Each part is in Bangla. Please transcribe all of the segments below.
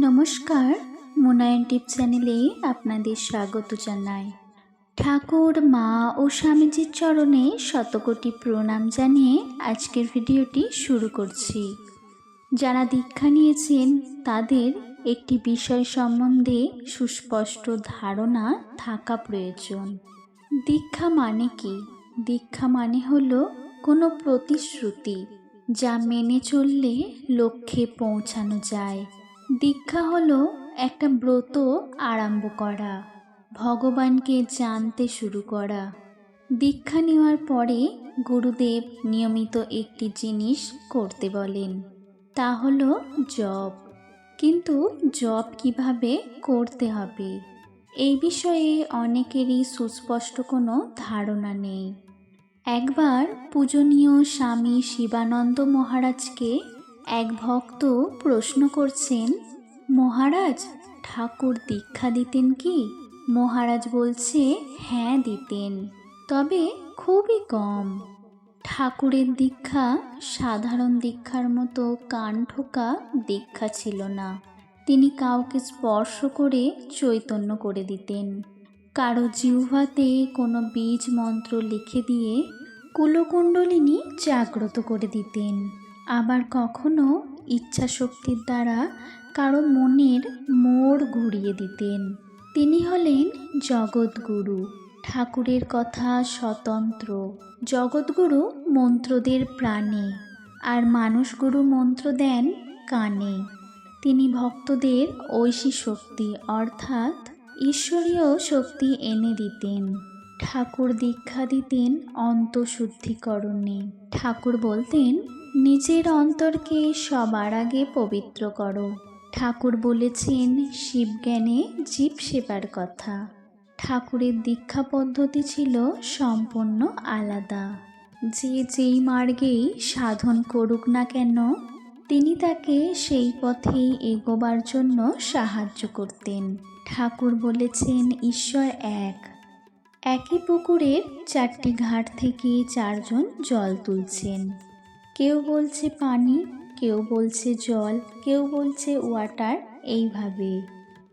নমস্কার মোনায়ন টিপ চ্যানেলে আপনাদের স্বাগত জানাই। ঠাকুর, মা ও স্বামীজির চরণে শতকোটি প্রণাম জানিয়ে আজকের ভিডিওটি শুরু করছি। যারা দীক্ষা নিয়েছেন, তাদের একটি বিষয় সম্বন্ধে সুস্পষ্ট ধারণা থাকা প্রয়োজন। দীক্ষা মানে কি? দীক্ষা মানে হলো কোনো প্রতিশ্রুতি যা মেনে চললে লক্ষ্যে পৌঁছানো যায়। দীক্ষা হলো একটা ব্রত আরম্ভ করা, ভগবানকে জানতে শুরু করা। দীক্ষা নেওয়ার পরে গুরুদেব নিয়মিত একটি জিনিস করতে বলেন, তা হলো জব কিন্তু জব কীভাবে করতে হবে? এই বিষয়ে অনেকেরই সুস্পষ্ট কোনো ধারণা নেই। একবার পূজনীয় স্বামী শিবানন্দ মহারাজকে এক ভক্ত প্রশ্ন করছেন, মহারাজ, ঠাকুর দীক্ষা দিতেন কি? মহারাজ বলছে হ্যাঁ দিতেন, তবে খুবই কম। ঠাকুরের দীক্ষা সাধারণ দীক্ষার মতো কান ঠোকা দীক্ষা ছিল না। তিনি কাউকে স্পর্শ করে চৈতন্য করে দিতেন। কারও জিহ্বাতে কোনো বীজ মন্ত্র লিখে দিয়ে কুলকুণ্ডলিনী জাগ্রত করে দিতেন। আবার কখনো ইচ্ছা শক্তির দ্বারা কারও মনের মোড় ঘুরিয়ে দিতেন। তিনি হলেন জগৎগুরু, ঠাকুরের কথা স্বতন্ত্র। জগৎগুরু মন্ত্রদের প্রাণে, আর মানুষগুরু মন্ত্র দেন কানে। তিনি ভক্তদের ঐশী শক্তি, অর্থাৎ ঈশ্বরীয় শক্তি এনে দিতেন। ঠাকুর দীক্ষা দিতেন অন্তঃশুদ্ধিকরণে। ঠাকুর বলতেন নিজের অন্তরকে সবার আগে পবিত্র করো। ঠাকুর বলেছেন, শিবজ্ঞানে জীব সেবার কথা। ঠাকুরের দীক্ষা পদ্ধতি ছিল সম্পূর্ণ আলাদা। যে যেই মার্গেই সাধন করুক না কেন, তিনি তাকে সেই পথেই এগোবার জন্য সাহায্য করতেন। ঠাকুর বলেছেন, ঈশ্বর এক। একই পুকুরের চারটি ঘাট থেকে চারজন জল তুলছেন। কেউ বলছে পানি, কেউ বলছে জল, কেউ বলছে ওয়াটার, এইভাবে।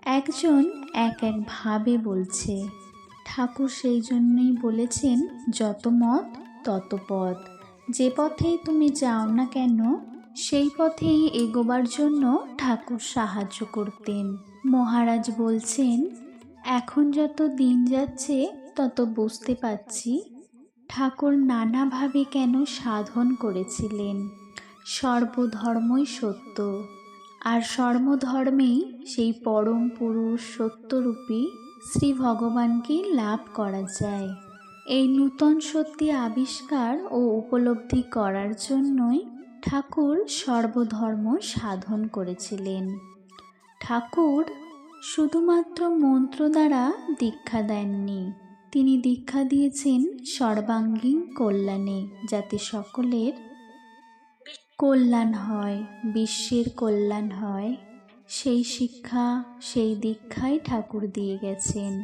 একজন এক এক ভাবে বলছে। ঠাকুর সেই জন্যই বলেছেন, যত মত, তত পথ। যে পথেই তুমি যাও না কেন, সেই পথেই এগোবার জন্য ঠাকুর সাহায্য করতেন। মহারাজ বলছেন, এখন যত দিন যাচ্ছে, তত বুঝতে পারছি ঠাকুর নানাভাবে কেন সাধন করেছিলেন? সর্বধর্মই সত্য। আর সর্বধর্মেই সেই পরম পুরুষ সত্যরূপী শ্রী ভগবানকে লাভ করা যায়। এই নূতন সত্যি আবিষ্কার ও উপলব্ধি করার জন্যই ঠাকুর সর্বধর্ম সাধন করেছিলেন। ঠাকুর শুধুমাত্র মন্ত্র দ্বারা দীক্ষা দেননি তিনি দীক্ষা দিয়েছেন সর্বাঙ্গীন কল্যাণে, যাতে সকলের কল্যাণ হয়, বিশ্বের কল্যাণ হয়। সেই শিক্ষা, সেই দীক্ষাই ঠাকুর দিয়ে গেছেন।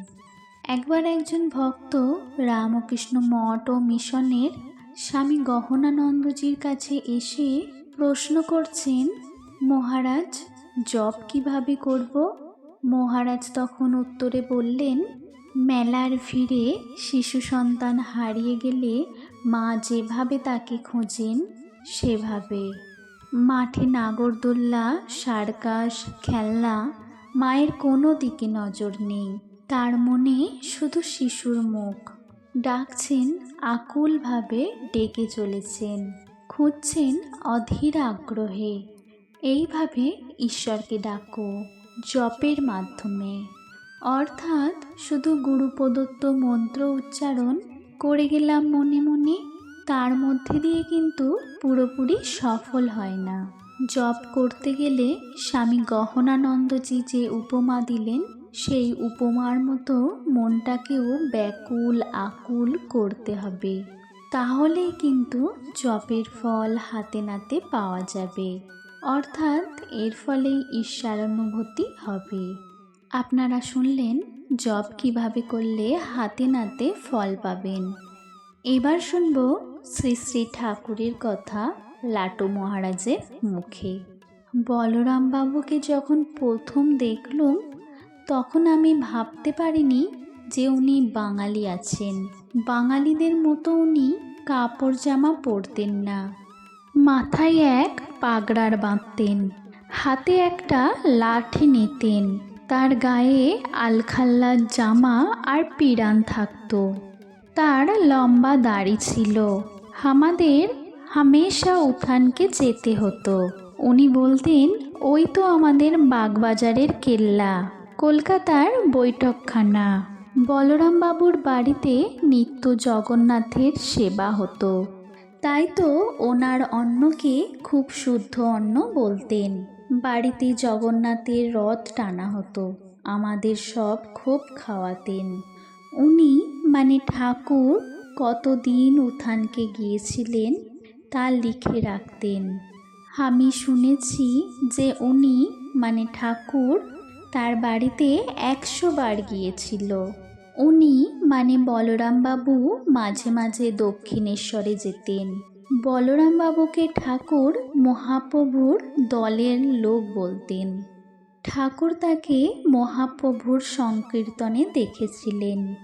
একবার একজন ভক্ত রামকৃষ্ণ মঠ ও মিশনের স্বামী গহনানন্দজির কাছে এসে প্রশ্ন করছেন, মহারাজ, জপ কীভাবে করব? মহারাজ তখন উত্তরে বললেন মেলার ভিড়ে শিশু সন্তান হারিয়ে গেলে মা যেভাবে তাকে খোঁজেন, সেভাবে। মাঠে নাগরদোল্লা, সার্কাস, খেলনা মায়ের কোনো দিকে নজর নেই। তার মনে শুধু শিশুর মুখ। ডাকছেন, আকুলভাবে ডেকে চলেছেন। খুঁজছেন অধীর আগ্রহে। এইভাবে ঈশ্বরকে ডাকো, জপের মাধ্যমে। অর্থাৎ শুধু গুরু প্রদত্ত মন্ত্র উচ্চারণ করে গেলাম মনে মনে, তার মধ্যে দিয়ে কিন্তু পুরোপুরি সফল হয় না। জপ করতে গেলে স্বামী গহনানন্দজি যে উপমা দিলেন, সেই উপমার মতো মনটাকেও ব্যাকুল, আকুল করতে হবে। তাহলেই কিন্তু জপের ফল হাতে নাতে পাওয়া যাবে। অর্থাৎ এর ফলেই ঈশ্বরানুভূতি হবে। আপনারা শুনলেন, জব কীভাবে করলে হাতে নাতে ফল পাবেন। এবার শুনব শ্রী শ্রী ঠাকুরের কথা লাটু মহারাজের মুখে। বলরাম বাবুকে যখন প্রথম দেখলুম, তখন আমি ভাবতে পারিনি যে উনি বাঙালি আছেন। বাঙালিদের মতো উনি কাপড় জামা পরতেন না। মাথায় এক পাগড়ার বাঁধতেন, হাতে একটা লাঠি নিতেন। তার গায়ে আলখাল্লা জামা আর পিরান থাকতো। তার লম্বা দাড়ি ছিল। আমাদের হামেশা উঠানকে যেতে হতো। উনি বলতেন, ওই তো আমাদের বাগবাজারের কেল্লা, কলকাতার বৈঠকখানা। বলরাম বাবুর বাড়িতে নিত্য জগন্নাথের সেবা হতো। তাই তো ওনার অন্নকে খুব শুদ্ধ অন্ন বলতেন। বাড়িতে জগন্নাথের রথ টানা হতো। আমাদের সব খুব খাওয়াতেন। উনি মানে ঠাকুর, কতদিন উত্থানকে গিয়েছিলেন তা লিখে রাখতেন। আমি শুনেছি যে উনি মানে ঠাকুর, তার বাড়িতে একশো বার গিয়েছিল। উনি মানে বলরামবাবু মাঝে মাঝে দক্ষিণেশ্বরে যেতেন। বলরামবাবুকে ঠাকুর মহাপ্রভুর দলের লোক বলতেন। ঠাকুর তাকে মহাপ্রভুর সংকীর্তনে দেখেছিলেন।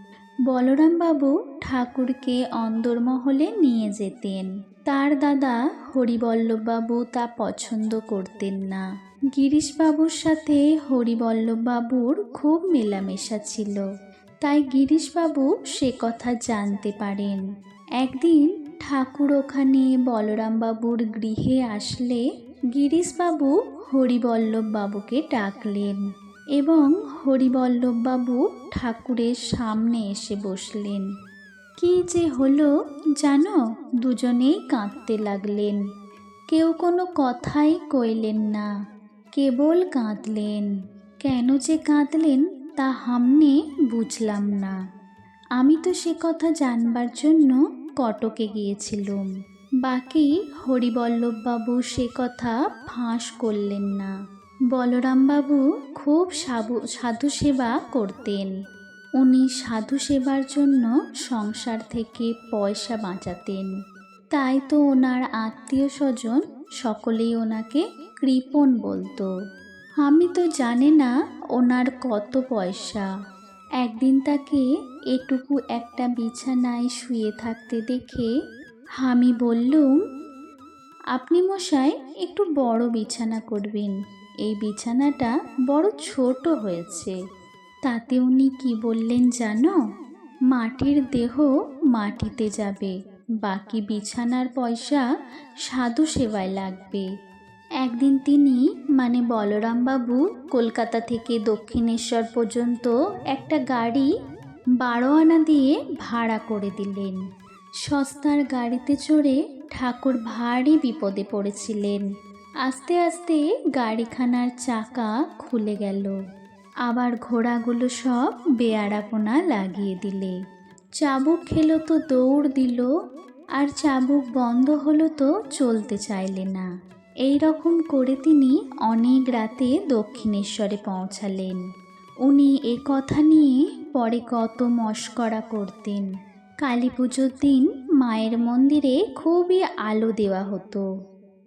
বলরামবাবু ঠাকুরকে অন্দরমহলে নিয়ে যেতেন। তার দাদা হরিবল্লভবাবু তা পছন্দ করতেন না। গিরিশবাবুর সাথে হরিবল্লভবাবুর খুব মেলামেশা ছিল। তাই গিরিশবাবু সে কথা জানতে পারেন। একদিন ঠাকুর ওখানে বলরামবাবুর গৃহে আসলে গিরিশবাবু হরিবল্লভবাবুকে ডাকলেন এবং হরিবল্লভবাবু ঠাকুরের সামনে এসে বসলেন। কি যে হলো জানো, দুজনেই কাঁদতে লাগলেন। কেউ কোনো কথাই কইলেন না, কেবল কাঁদলেন। কেন যে কাঁদলেন তা হামনে বুঝলাম না। আমি তো সে কথা জানবার জন্য কটকে গিয়েছিলুম। বাকি হরিবল্লভবাবু সে কথা ফাঁস করলেন না। বলরামবাবু খুব সাবু সাধু সেবা করতেন। উনি সাধু সেবার জন্য সংসার থেকে পয়সা বাঁচাতেন। তাই তো ওনার আত্মীয় স্বজন সকলেই ওনাকে কৃপণ বলতো। আমি তো জানি না ওনার কত পয়সা। একদিন তাকে এটুকু একটা বিছানায় শুয়ে থাকতে দেখে আমি বললুম আপনি মশাই, একটু বড় বিছানা করবেন। এই বিছানাটা বড় ছোট হয়েছে। তাতে উনি কি বললেন জানো? মাটির দেহ মাটিতে যাবে। বাকি বিছানার পয়সা সাধু সেবায় লাগবে। একদিন তিনি মানে বলরামবাবু কলকাতা থেকে দক্ষিণেশ্বর পর্যন্ত একটা গাড়ি বারো আনা দিয়ে ভাড়া করে দিলেন। সস্তার গাড়িতে চড়ে ঠাকুর ভারী বিপদে পড়েছিলেন। আস্তে আস্তে গাড়িখানার চাকা খুলে গেল। আবার ঘোড়াগুলো সব বেয়ারাপোনা লাগিয়ে দিলে। চাবুক খেলো তো দৌড় দিল, আর চাবুক বন্ধ হলো তো চলতে চাইলে না। এই রকম করে তিনি অনেক রাতে দক্ষিণেশ্বরে পৌঁছালেন। উনি এ কথা নিয়ে পরে কত মস্করা করতেন। কালী পুজোর দিন মায়ের মন্দিরে খুবই আলো দেওয়া হতো।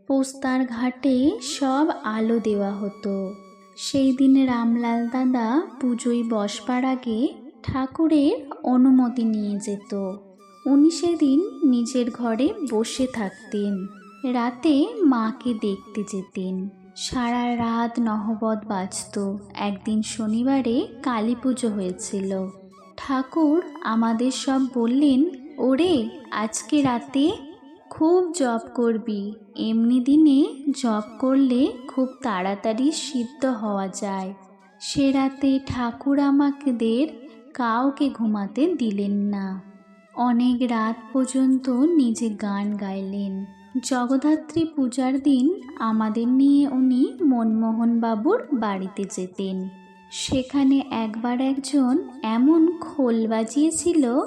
পোস্তার ঘাটে সব আলো দেওয়া হতো। সেই দিন রামলাল দাদা পুজোয় বসবার আগে ঠাকুরের অনুমতি নিয়ে যেত। উনি সেদিন নিজের ঘরে বসে থাকতেন। রাতে মাকে দেখতে যেতেন। সারা রাত নহবত বাজত। একদিন শনিবারে কালী পুজো হয়েছিল। ঠাকুর আমাদের সব বললেন, ওরে, আজকে রাতে খুব জব করবি। এমনি দিনে জব করলে খুব তাড়াতাড়ি সিদ্ধ হওয়া যায়। সে রাতে ঠাকুর আমাদের কাউকে ঘুমাতে দিলেন না। অনেক রাত পর্যন্ত নিজে গান গাইলেন। জগদ্ধাত্রী পূজার দিন আমাদের নিয়ে উনি মনমোহন বাবুর বাড়িতে যেতেন। সেখানে একবার একজন এমন খোল বাজিয়েছিল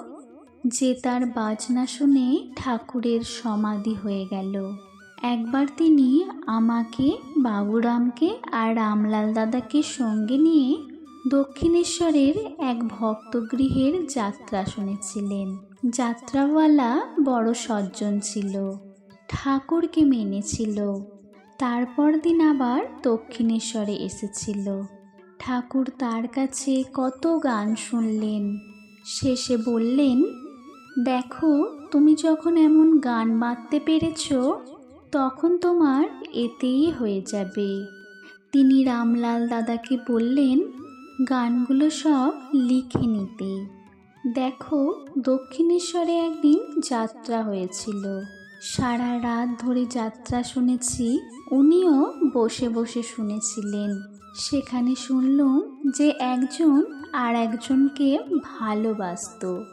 যে তার বাজনা শুনে ঠাকুরের সমাধি হয়ে গেল। একবার তিনি আমাকে, বাবুরামকে আর রামলাল দাদাকে সঙ্গে নিয়ে দক্ষিণেশ্বরের এক ভক্তগৃহের যাত্রা শুনেছিলেন। যাত্রাওয়ালা বড় সজ্জন ছিল। ঠাকুরকে মেনেছিল। তারপর দিন আবার দক্ষিণেশ্বরে এসেছিল। ঠাকুর তার কাছে কত গান শুনলেন। শেষে বললেন, দেখো, তুমি যখন এমন গান বাঁধতে পেরেছ, তখন তোমার এতেই হয়ে যাবে। তিনি রামলাল দাদাকে বললেন, গানগুলো সব লিখে নিতে। দেখো, দক্ষিণেশ্বরে একদিন যাত্রা হয়েছিল। সারা রাত ধরে যাত্রা শুনেছি, উনিও বসে বসে শুনেছিলেন। সেখানে শুনলুম যে একজন আর একজনকে ভালোবাসতো।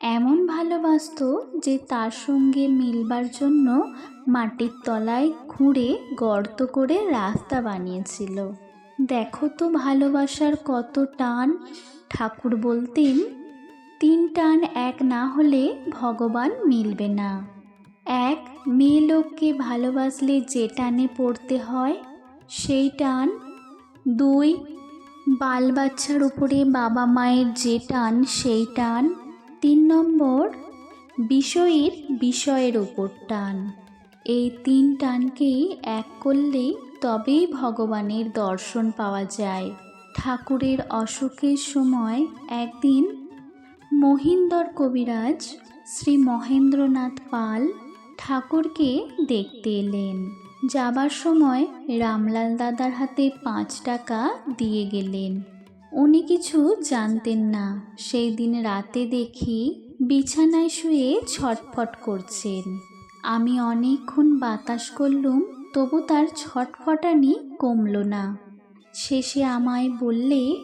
এমন ভালোবাসতো যে তার সঙ্গে মিলবার জন্য মাটির তলায় খুঁড়ে গর্ত করে রাস্তা বানিয়েছিল। দেখো তো ভালোবাসার কত টান, ঠাকুর বলতেন, তিন টান এক না হলে ভগবান মিলবে না। এক, মেয়ে লোককে ভালোবাসলে যে টানে পড়তে হয়, সেই টান। দুই বাল বাচ্চার উপরে বাবা মায়ের যে টান, সেই টান। তিন নম্বর, বিষয়ের বিষয়ের ওপর টান। এই তিন টানকেই এক করলে তবেই ভগবানের দর্শন পাওয়া যায়। ঠাকুরের অসুখের সময় একদিন মহিন্দর কবিরাজ শ্রী মহেন্দ্রনাথ পাল ঠাকুরকে দেখতে এলেন। যাবার সময় রামলাল দাদার হাতে পাঁচ টাকা দিয়ে গেলেন। উনি কিছু জানতেন না। সেই দিন রাতে দেখি বিছানায় শুয়ে ছটফট করছেন। আমি অনেকক্ষণ বাতাস করলুম, তবু তার ছটফটানি কমল না। শেষে আমায় বললে,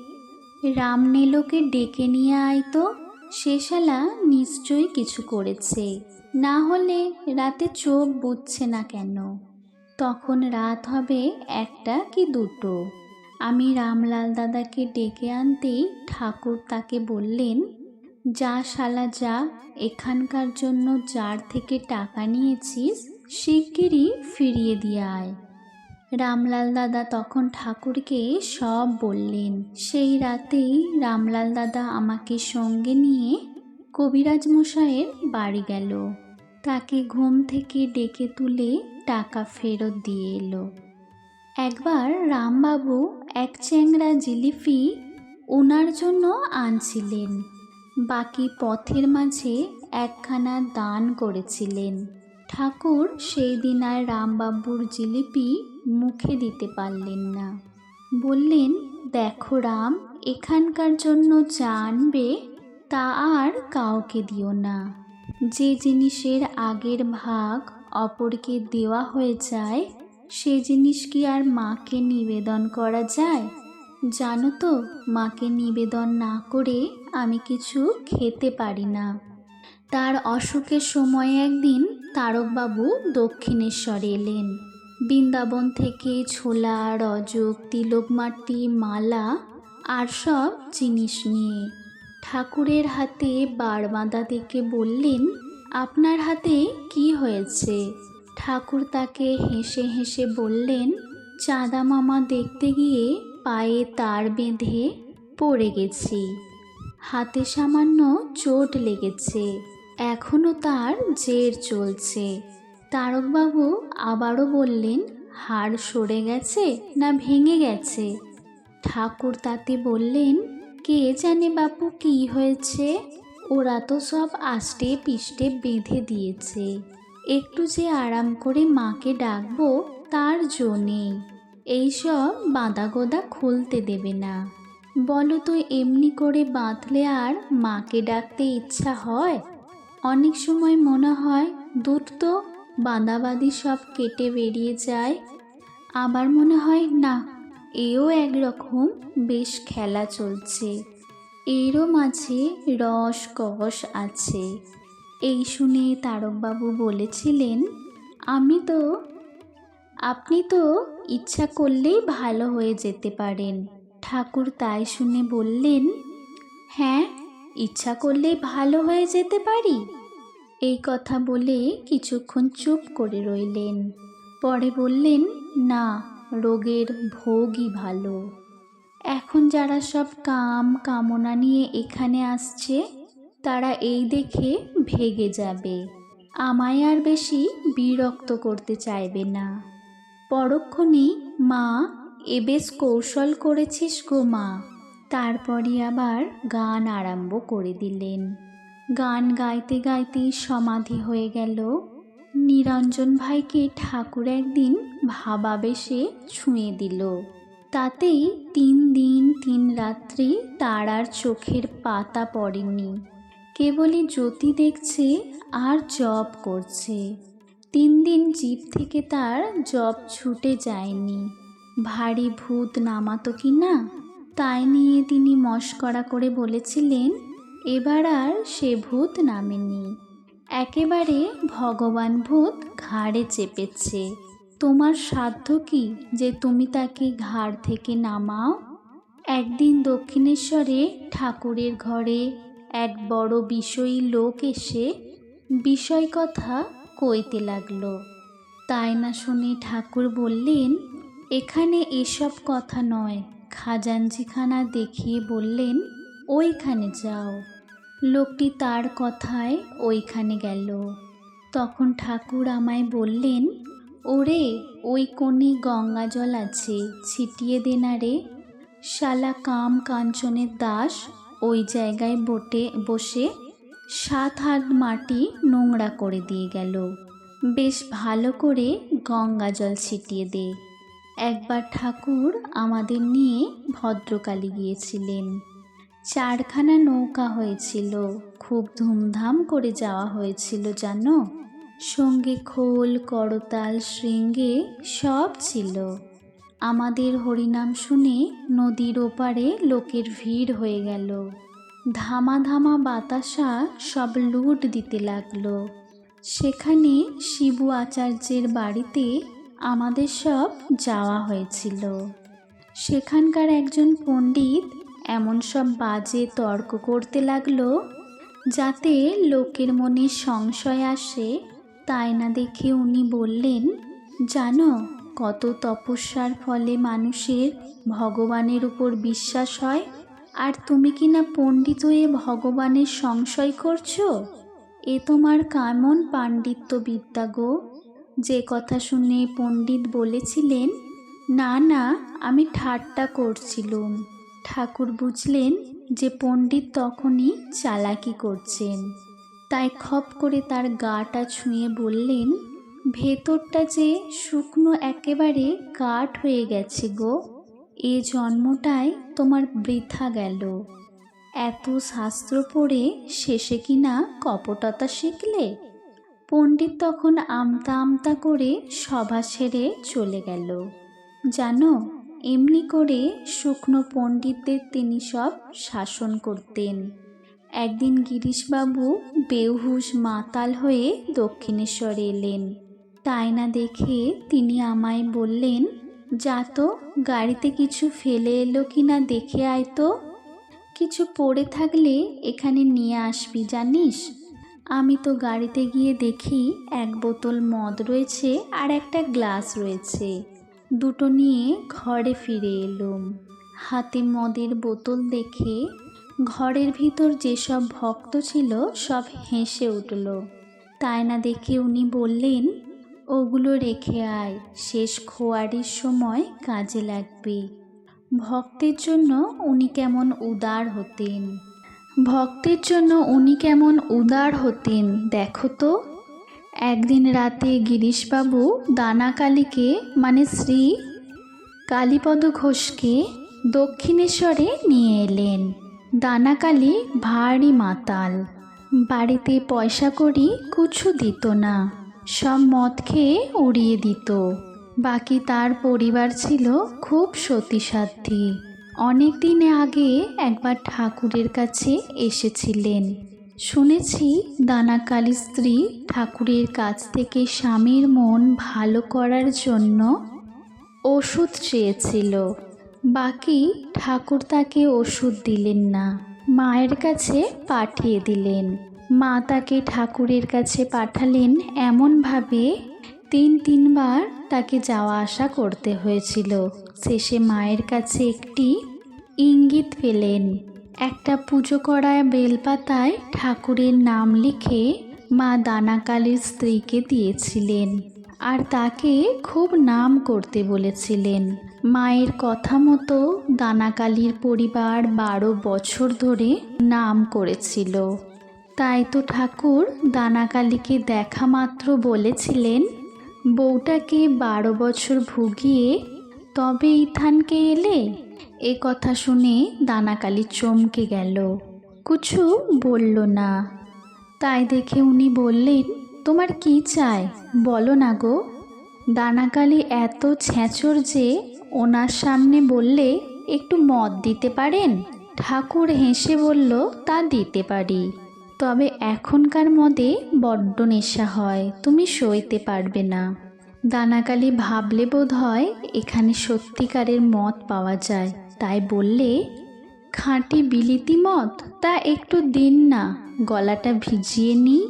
রামনেলোকে ডেকে নিয়ে আয় তো শালা নিশ্চয়ই কিছু করেছে। না হলে রাতে চোখ বুঝছে না কেন? তখন রাত হবে একটা কি দুটো। আমি রামলাল দাদাকে ডেকে আনতেই ঠাকুর তাকে বললেন, যা শালা যা, এখানকার জন্য যার থেকে টাকা নিয়েছিস, শিগগিরই ফিরিয়ে দিয়ে আয়। রামলাল দাদা তখন ঠাকুরকে সব বললেন। সেই রাতেই রামলাল দাদা আমাকে সঙ্গে নিয়ে কবিরাজ মশাইয়ের বাড়ি গেল। তাকে ঘুম থেকে ডেকে তুলে টাকা ফেরত দিয়ে এলো। একবার রামবাবু এক চ্যাংরা জিলিপি ওনার জন্য আনছিলেন। বাকি পথের মাঝে একখানা দান করেছিলেন। ঠাকুর সেই দিন আর রামবাবুর জিলিপি মুখে দিতে পারলেন না। বললেন, দেখো রাম, এখানকার জন্য যা আনবে তা আর কাউকে দিও না। যে জিনিসের আগের ভাগ অপরকে দেওয়া হয়ে যায়, সে জিনিস কি আর মাকে নিবেদন করা যায়? জানো তো, মাকে নিবেদন না করে আমি কিছু খেতে পারি না। তার অসুখের সময় একদিন তারকবাবু দক্ষিণেশ্বরে এলেন। বৃন্দাবন থেকে ছোলা, রজক, তিলকমাটি, মালা আর সব জিনিস নিয়ে। ঠাকুরের হাতে বার বাঁধা দেখে বললেন, আপনার হাতে কি হয়েছে? ঠাকুর তাকে হেসে হেসে বললেন, চাঁদা মামা দেখতে গিয়ে পায়ে তার বেঁধে পড়ে গেছি। হাতে সামান্য চোট লেগেছে এখনও তার জের চলছে। তারকবাবু আবারও বললেন, হাড় সরে গেছে না ভেঙে গেছে? ঠাকুর তাতে বললেন কে জানে বাপু কি হয়েছে? ওরা তো সব আষ্টে পিষ্টে বেঁধে দিয়েছে। একটু যে আরাম করে মাকে ডাকবো, তার জো এইসব বাঁধা গোদা খুলতে দেবে না। বলো তো এমনি করে বাঁধলে আর মাকে ডাকতে ইচ্ছা হয়? অনেক সময় মনে হয় দুধ তো বাঁধাবাঁধি সব কেটে বেরিয়ে যায়। আবার মনে হয়, না এও একরকম বেশ খেলা চলছে। এরও মাঝে রস কষ আছে। এই শুনে তারকবাবু বলেছিলেন, আমি তো, আপনি তো ইচ্ছা করলেই ভালো হয়ে যেতে পারেন। ঠাকুর তাই শুনে বললেন হ্যাঁ ইচ্ছা করলেই ভালো হয়ে যেতে পারি। এই কথা বলে কিছুক্ষণ চুপ করে রইলেন। পরে বললেন, না রোগের ভোগই ভালো। এখন যারা সব কাম কামনা নিয়ে এখানে আসছে, তারা এই দেখে ভেগে যাবে। আমায় আর বেশি বিরক্ত করতে চাইবে না। পরক্ষণেই মা এ বেশ কৌশল করেছিস গো মা। তারপরে আবার গান আরম্ভ করে দিলেন। গান গাইতে গাইতে সমাধি হয়ে গেল নিরঞ্জন ভাইকে ঠাকুর একদিন ভাবাবেশে ছুঁয়ে দিল। তাতেই তিন দিন, তিন রাত্রি তার আর চোখের পাতা পড়েনি। কেবলই জ্যোতি দেখছে আর জব করছে। তিন দিন জিভ থেকে তার জব ছুটে যায়নি। ভারী ভূত নামাতো কি না? তাই নিয়ে তিনি মস্করা করে বলেছিলেন, এবার আর সে ভূত নামেনি। একেবারে ভগবান ভূত ঘাড়ে চেপেছে। তোমার সাধ্য কি যে তুমি তাকে ঘাড় থেকে নামাও? একদিন দক্ষিণেশ্বরে ঠাকুরের ঘরে এক বড় বিষয়ী লোক এসে বিষয় কথা কইতে লাগল। তাই না শুনে ঠাকুর বললেন, এখানে এসব কথা নয়। খাজাঞ্চিখানা দেখিয়ে বললেন, ওইখানে যাও। লোকটি তার কথায় ওইখানে গেল। তখন ঠাকুর আমায় বললেন, ওরে, ওই কোণে গঙ্গা জল আছে, ছিটিয়ে দে না রে। শালা কাম কাঞ্চনের দাস, ওই জায়গায় বোটে, বসে সাত হাত মাটি নোংরা করে দিয়ে গেল। বেশ ভালো করে গঙ্গা জল ছিটিয়ে দে। একবার ঠাকুর আমাদের নিয়ে ভদ্রকালী গিয়েছিলেন। চারখানা নৌকা হয়েছিল। খুব ধুমধাম করে যাওয়া হয়েছিল, জানো? সঙ্গে খোল, করতাল, শৃঙ্গে সব ছিল। আমাদের হরিনাম শুনে নদীর ওপারে লোকের ভিড় হয়ে গেল। ধামা ধামা বাতাসা সব লুট দিতে লাগল। সেখানে শিবু আচার্যের বাড়িতে আমাদের সব যাওয়া হয়েছিল। সেখানকার একজন পণ্ডিত এমন সব বাজে তর্ক করতে লাগল যাতে লোকের মনে সংশয় আসে। তাই না দেখে উনি বললেন, জানো, কত তপস্যার ফলে মানুষের ভগবানের উপর বিশ্বাস হয়। আর তুমি কি না পণ্ডিত হয়ে ভগবানের সংশয় করছ? এ তোমার কেমন পাণ্ডিত্য বিদ্যা গো। যে কথা শুনে পণ্ডিত বলেছিলেন, না না, আমি ঠাট্টা করছিলুম। ঠাকুর বুঝলেন যে পণ্ডিত তখনই চালাকি করছেন। তাই খপ করে তার গাটা ছুঁয়ে বললেন, ভেতরটা যে শুকনো একেবারে কাঠ হয়ে গেছে গো, এ জন্মটায় তোমার বৃথা গেল। এত শাস্ত্র পড়ে শেষে কিনা কপটতা শিখলে? পণ্ডিত তখন আমতা আমতা করে সভা ছেড়ে চলে গেল। জানো এমনি করে শুকনো পণ্ডিতদের তিনি সব শাসন করতেন। একদিন গিরিশবাবু বেহুশ মাতাল হয়ে দক্ষিণেশ্বরে এলেন। তাই না দেখে তিনি আমায় বললেন, যা তো, গাড়িতে কিছু ফেলে এলো কি না দেখে আয় তো। কিছু পড়ে থাকলে এখানে নিয়ে আসবি, জানিস? আমি তো গাড়িতে গিয়ে দেখি এক বোতল মদ রয়েছে আর একটা গ্লাস রয়েছে। দুটো নিয়ে ঘরে ফিরে এলুম। হাতে মদের বোতল দেখে ঘরের ভিতর যেসব ভক্ত ছিল সব হেসে উঠল। তাই না দেখে উনি বললেন, ওগুলো রেখে আয়, শেষ খোয়ারির সময় কাজে লাগবে। ভক্তের জন্য উনি কেমন উদার হতেন। ভক্তের জন্য উনি কেমন উদার হতেন, দেখো তো। একদিন রাতে গিরিশবাবু দানাকালীকে মানে শ্রী কালীপদ ঘোষকে দক্ষিণেশ্বরে নিয়ে এলেন। দানাকালী ভারী মাতাল, বাড়িতে পয়সা করি কিছু দিত না, সব মদ খেয়ে উড়িয়ে দিত। বাকি তার পরিবার ছিল খুব সতীসাধ্যী। অনেক দিনে আগে একবার ঠাকুরের কাছে এসেছিলেন। শুনেছি দানাকালী স্ত্রী ঠাকুরের কাছ থেকে স্বামীর মন ভালো করার জন্য ওষুধ চেয়েছিল। বাকি ঠাকুর তাকে ওষুধ দিলেন না। মায়ের কাছে পাঠিয়ে দিলেন। মা তাকে ঠাকুরের কাছে পাঠালেন এমনভাবে তিন তিনবার তাকে যাওয়া আসা করতে হয়েছিল। শেষে মায়ের কাছে একটি ইঙ্গিত পেলেন। একটা পুজো করা বেলপাতায় ঠাকুরের নাম লিখে মা দানাকালীর স্ত্রীকে দিয়েছিলেন আর তাকে খুব নাম করতে বলেছিলেন। মায়ের কথা মতো দানাকালির পরিবার বারো বছর ধরে নাম করেছিল। তাই তো ঠাকুর দানাকালীকে দেখা মাত্র বলেছিলেন, বউটাকে বারো বছর ভুগিয়ে তবে ইথানকে এলে এ কথা শুনে দানাকালি চমকে গেল। কিছু বলল না। তাই দেখে উনি বললেন, তোমার কি চাই? বলো না গো। দানাকালি এত ছ্যাঁচর যে ওনার সামনে বললে, একটু মদ দিতে পারেন? ঠাকুর হেসে বলল, তা দিতে পারি। তবে এখনকার মদে বড্ড নেশা হয়, তুমি সইতে পারবে না। দানাকালি ভাবলে বোধ হয় এখানে সত্যিকারের মদ পাওয়া যায়। তাই বললে, খাঁটি বিলিতি মত তা একটু দিন না। গলাটা ভিজিয়ে নিই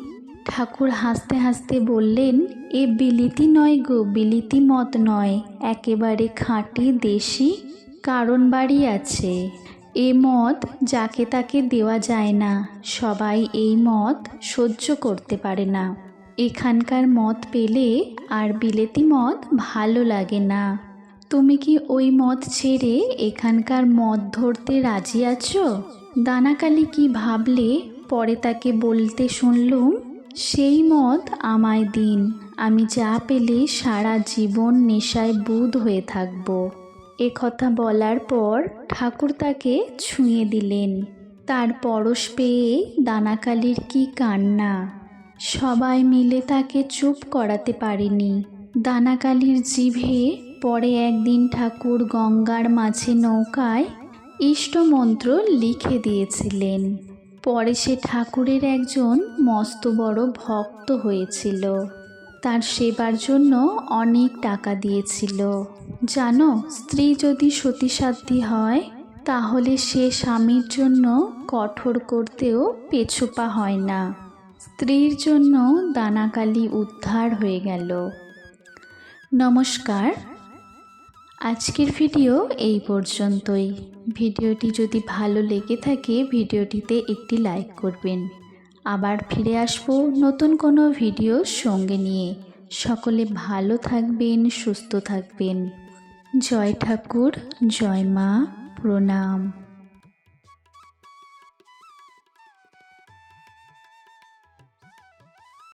ঠাকুর হাসতে হাসতে বললেন, এ বিলিতি নয় গো, বিলিতি মত নয়। একেবারে খাঁটি দেশি কারণ বাড়ি আছে। এ মদ যাকে তাকে দেওয়া যায় না। সবাই এই মত সহ্য করতে পারে না। এখানকার মত পেলে আর বিলেতি মত ভালো লাগে না। তুমি কি ওই মদ ছেড়ে এখানকার মদ ধরতে রাজি আছো? দানাকালি কি ভাবলে পরে তাকে বলতে শুনলুম, সেই মদ আমায় দিন, আমি যা পেলে সারা জীবন নেশায় বুধ হয়ে থাকব। এ কথা বলার পর ঠাকুর তাকে ছুঁয়ে দিলেন। তার পরশ পেয়ে দানাকালির কি কান্না। সবাই মিলে তাকে চুপ করাতে পারেনি। দানাকালির জিভে পরে একদিন ঠাকুর গঙ্গার মাঝে নৌকায় ইষ্টমন্ত্র লিখে দিয়েছিলেন। পরে সে ঠাকুরের একজন মস্ত বড় ভক্ত হয়েছিল। তার সেবার জন্য অনেক টাকা দিয়েছিল। জানো, স্ত্রী যদি সতীসাধ্যী হয়, তাহলে সে স্বামীর জন্য কঠোর করতেও পেছোপা হয় না। স্ত্রীর জন্য দানাকালি উদ্ধার হয়ে গেল। নমস্কার। আজকের ভিডিও এই পর্যন্তই। ভিডিওটি যদি ভালো লেগে থাকে, ভিডিওটিতে একটি লাইক করবেন। আবার ফিরে আসব নতুন কোনো ভিডিও সঙ্গে নিয়ে। সকলে ভালো থাকবেন, সুস্থ থাকবেন। জয় ঠাকুর, জয় মা, প্রণাম।